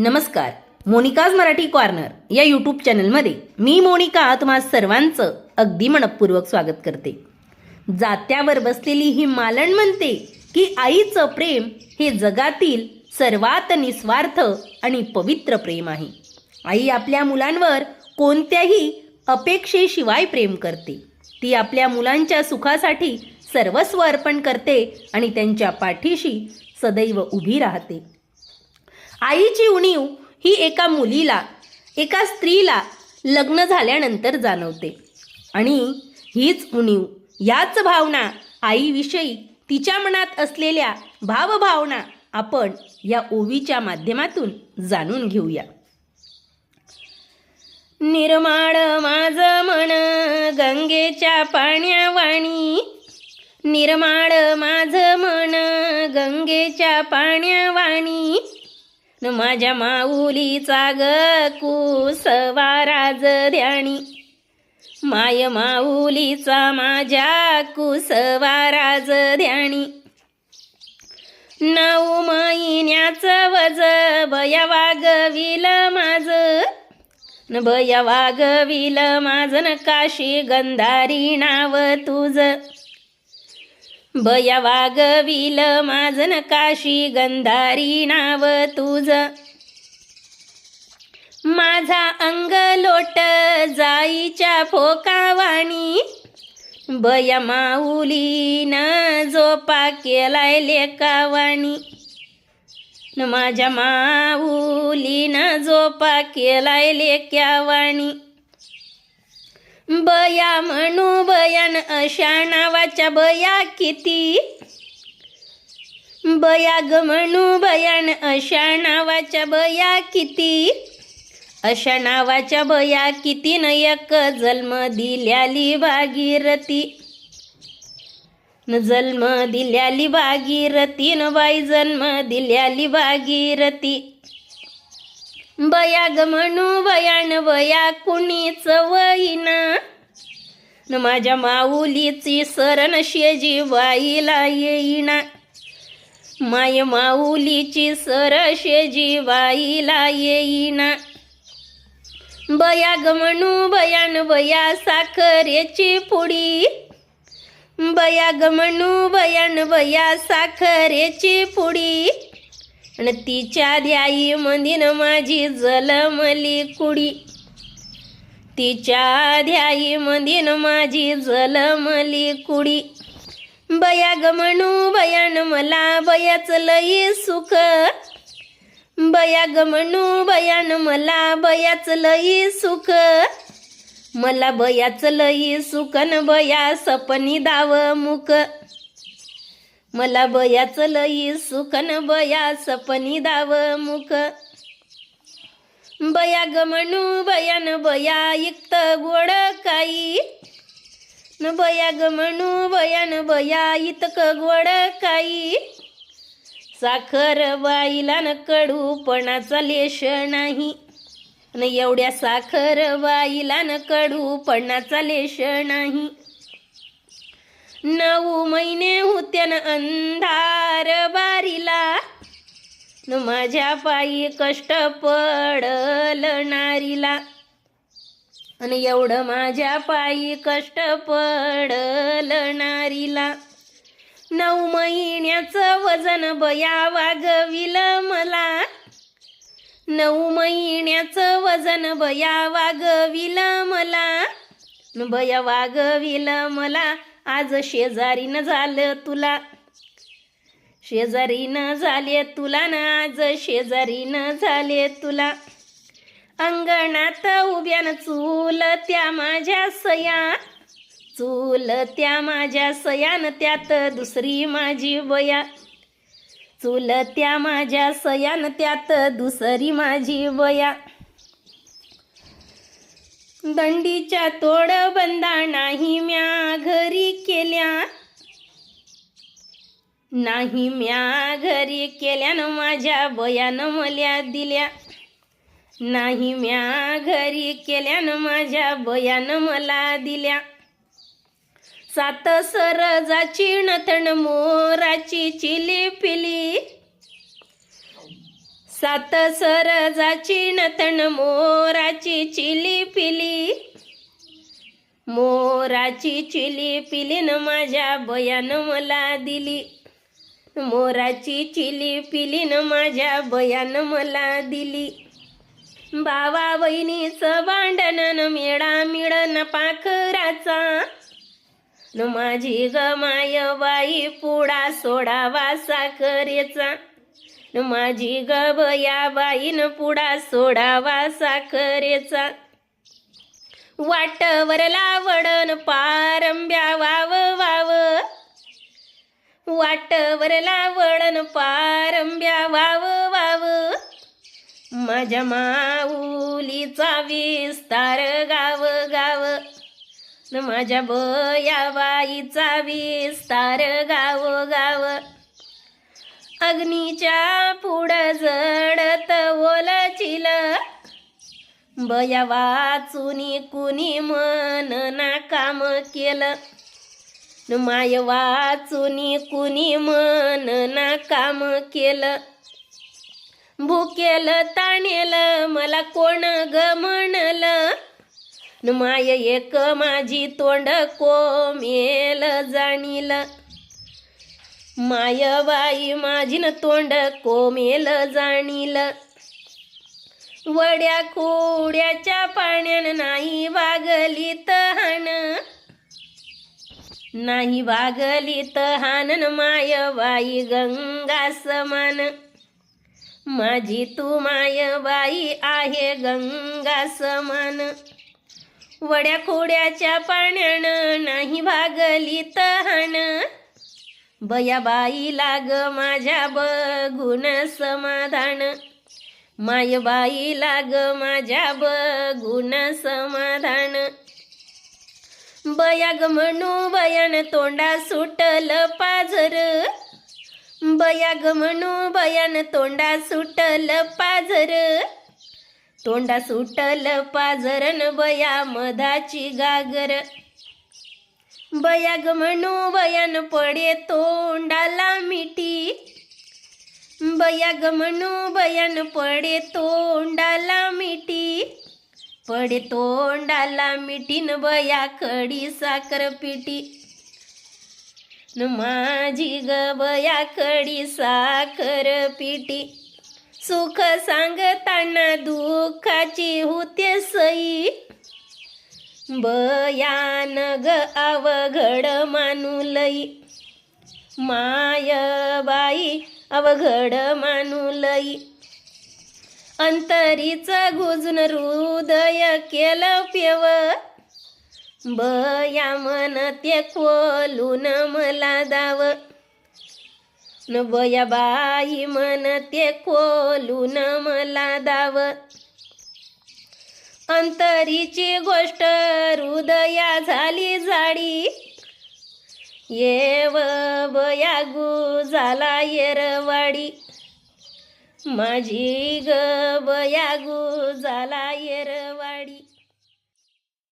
नमस्कार मोनिकाज मराठी कॉर्नर या यूट्यूब चॅनलमध्ये मी मोनिका तुम्हा सर्वांचं अगदी मनपूर्वक स्वागत करते. जात्यावर बसलेली ही मालण म्हणते की आईचं प्रेम हे जगातील सर्वात निस्वार्थ आणि पवित्र प्रेम आहे. आई आपल्या मुलांवर कोणत्याही अपेक्षेशिवाय प्रेम करते. ती आपल्या मुलांच्या सुखासाठी सर्वस्व अर्पण करते आणि त्यांच्या पाठीशी सदैव उभी राहते. आईची उणीव ही एका मुलीला एका स्त्रीला लग्न झाल्यानंतर जाणवते. आणि हीच उणीव याच भावना आईविषयी तिच्या मनात असलेल्या भावभावना आपण या ओवीच्या माध्यमातून जाणून घेऊया. निर्माळ माझ मन गंगेच्या पाण्यावाणी निर्माळ माझ मन गंगेच्या पाण्यावाणी न माझ्या माऊलीचा ग कुसवाराज ध्याणी माय माऊलीचा माझ्या कुसवाराज ध्याणी नऊ महिन्याचं वज बया वागविल माझ. न बया वागविल माझं न काशी गंधारी नाव तुझं. भय वागविल माझन काशी गंधारी नाव तुझ. माझा अंग लोट जाईच्या फोकावाणी. बया माऊलीन झोपा केलाय लेकावाणी. न माझ्या माऊलीन झोपा केलाय लेक्यावाणी. बया म्हणू बयान अशा नावाच्या बया किती? बया ग म्हणू बयान अशा नावाच्या बया किती? अशा नावाच्या बया किती न एक जन्म दिल्याली भागीरथी न जन्म दिल्याली भागीरथी न बाई जन्म दिल्याली भागीरथी बया ग म्हणू बयान वया कुणीच वईना. न माझ्या माऊलीची सरण शेजी वाईला येईना. माय माऊलीची सर शेजी बाईला येईना. बया ग म्हणू बयान बया साखरेची पुडी. बया ग म्हणू बयान बया साखरेची पुडी. आणि तिच्या ध्याई मंदिन माझी जलमली कुडी. तिच्या ध्याई मंदिन माझी जलमली कुडी. बया ग म्हणू बयान मला बयाच लई सुख. बया ग म्हणू बयान मला बयाच लई सुख. मला बयाच लई सुख न बया सपनी दाव मुख. मला बयाच लई सुखन बया सपनी दाव मुख. बया गमणू बयान बया इक्त गोड काई न बया ग बयान बया इतक गोड काई साखर बाईला न कडूपणाचा लेश नाही. न एवढ्या साखर बाईला न कडूपणाचा लेश नाही. नऊ महिने होत्यान अंधार बारीला. न माझ्या पायी कष्ट पडल नारीला. आणि एवढं माझ्या पायी कष्ट पडल नारीला. नऊ महिन्याचं वजन बया वागविल मला. नऊ महिन्याचं वजन बया वागविल मला. न बया वागविल मला. आज शेजारीनं झालं तुला. शेजारीनं झाले तुला ना आज शेजारीनं झाले तुला. अंगणात उभ्यान चूल त्या माझ्या सया. चूल त्या माझ्या सयान त्यात दुसरी माझी बया चूल त्या माझ्या सयान त्यात दुसरी माझी बया दंडीच्या तोड बंदा नाही म्या घरी केल्या. नाही म्या घरी केल्यानं माझ्या बयानं मल्या दिल्या. नाही म्या घरी केल्यानं माझ्या बयानं मला दिल्या. सात सरजाची नथण मोराची चिली पिली सात सरजाची नतन मोराची चिली पिली. मोराची चिली पिलीन माझ्या बयान मला दिली. मोराची चिली पिलीन माझ्या बयान मला दिली. भावा बहिणीचं भांडणन न मेळा मिळन पाखराचा. न माझी ग माय बाई पुडा सोडावा साखरेचा. माझी ग या बाईन पुडा सोडावा साखरेचा. वाटवर लावडन पारंब्या वाव. वाव वाटवर लावडन पारंब्या वाव वाव. माझ्या माऊलीचा विस्तार गाव गाव. न माझ्या बया बाईचा विस्तार गाव गाव. अग्नीच्या पुढं जडत ओलचिल. बया वाचुनी कुणी मन ना काम केलं. न माय वाचुनी कुणी मन ना काम केलं. भुकेल ताणेल मला कोण ग म्हणलं? न माय एक माझी तोंड कोमेल जाणील. मायबाई माझी न तोंड कोमेल जाणील. वड्या खोड्याच्या पाण्यान नाही वागली तहान नाही वागली तहान न गंगा समान माझी तू मायबाई आहे गंगा समान वड्या खोड्याच्या पाण्यानं नाही भागली तहान बया बाई लाग माझ्या बघून समाधान. माय बाई लाग माझ्या बघून समाधान. बयाग म्हणू बयान तोंडा सुटल पाझर. बयाग म्हणू बयान तोंडा सुटल पाझर. तोंडा सुटल पाझरन बया मधाची गागर. बयाग म्हणू बयान पडे तोंडाला मिठी. बयाग म्हणू बयान पडे तोंडाला मिठी. पडे तोंडाला मिठीन बया कडी साखर पिठी. न माझी ग बया कडी साखर पिठी. सुख सांगताना दुःखाची होते सई. बयान ग अवघड मानुलई. लई मायबाई अवघड मानुलई. अंतरीच गुजून हृदय केलं पेव. बया मन ते खोलून मला दाव. न बया बाई मन ते खोलून मला दाव. अंतरीची गोष्ट हृदया झाली जाडी. येव बयागू झाला येरवाडी. माझी ग बयागू झाला येरवाडी.